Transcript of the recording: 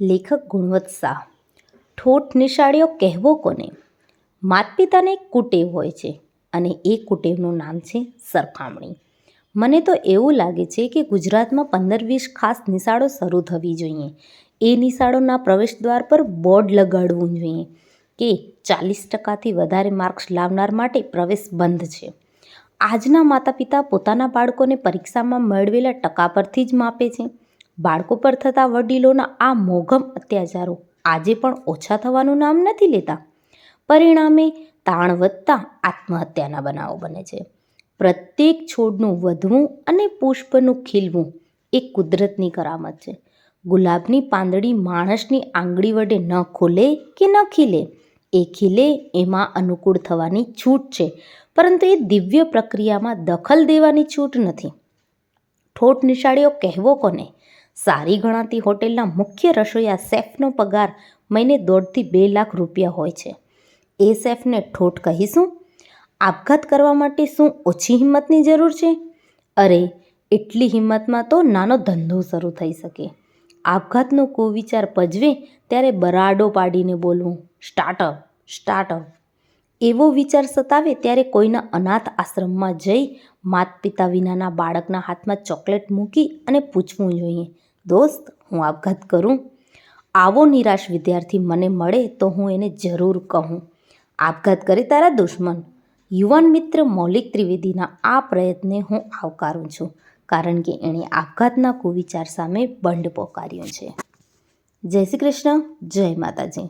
લેખક ગુણવત શાહ ઠોઠ નિશાળીઓ કહેવો કોને? માતપિતાને એક કુટેવ હોય છે અને એ કુટેવનું નામ છે સરખામણી. મને તો એવું લાગે છે કે ગુજરાતમાં પંદર વીસ ખાસ નિશાળો શરૂ થવી જોઈએ. એ નિશાળોના પ્રવેશદ્વાર પર બોર્ડ લગાડવું જોઈએ કે ચાલીસ ટકાથી વધારે માર્ક્સ લાવનાર માટે પ્રવેશ બંધ છે. આજના માતા પિતા પોતાના બાળકોને પરીક્ષામાં મેળવેલા ટકા પરથી જ માપે છે. બાળકો પર થતા વડીલોના આ મોઘમ અત્યાચારો આજે પણ ઓછા થવાનું નામ નથી લેતા. પરિણામે તાણ વધતા આત્મહત્યાના બનાવો બને છે. પ્રત્યેક છોડનું વધવું અને પુષ્પનું ખીલવું એ કુદરતની કરામત છે. ગુલાબની પાંદડી માણસની આંગળી વડે ન ખોલે કે ન ખીલે, એ ખીલે એમાં અનુકૂળ થવાની છૂટ છે, પરંતુ એ દિવ્ય પ્રક્રિયામાં દખલ દેવાની છૂટ નથી. ઠોઠ નિશાળીઓ કહેવો કોને? સારી ગણાતી હોટેલના મુખ્ય રસોઈયા શેફનો પગાર મહિને દોઢથી બે લાખ રૂપિયા હોય છે. એ શેફને ઠોઠ કહીશું? આપઘાત કરવા માટે શું ઓછી હિંમતની જરૂર છે? અરે, એટલી હિંમતમાં તો નાનો ધંધો શરૂ થઈ શકે. આપઘાતનો કુવિચાર પજવે ત્યારે બરાડો પાડીને બોલવું, સ્ટાર્ટઅપ સ્ટાર્ટઅપ. એવો વિચાર સતાવે ત્યારે કોઈના અનાથ આશ્રમમાં જઈ માત પિતા વિનાના બાળકના હાથમાં ચોકલેટ મૂકી અને પૂછવું જોઈએ, દોસ્ત, હું આપઘાત કરું? આવો નિરાશ વિદ્યાર્થી મને મળે તો હું એને જરૂર કહું. આપઘાત કરે તારા દુશ્મન. યુવાન મિત્ર મૌલિક ત્રિવેદીના આ પ્રયત્ને હું આવકારું છું, કારણ કે એણે આપઘાતના કુવિચાર સામે બંડ પોકાર્યો છે. જય શ્રી કૃષ્ણ, જય માતાજી.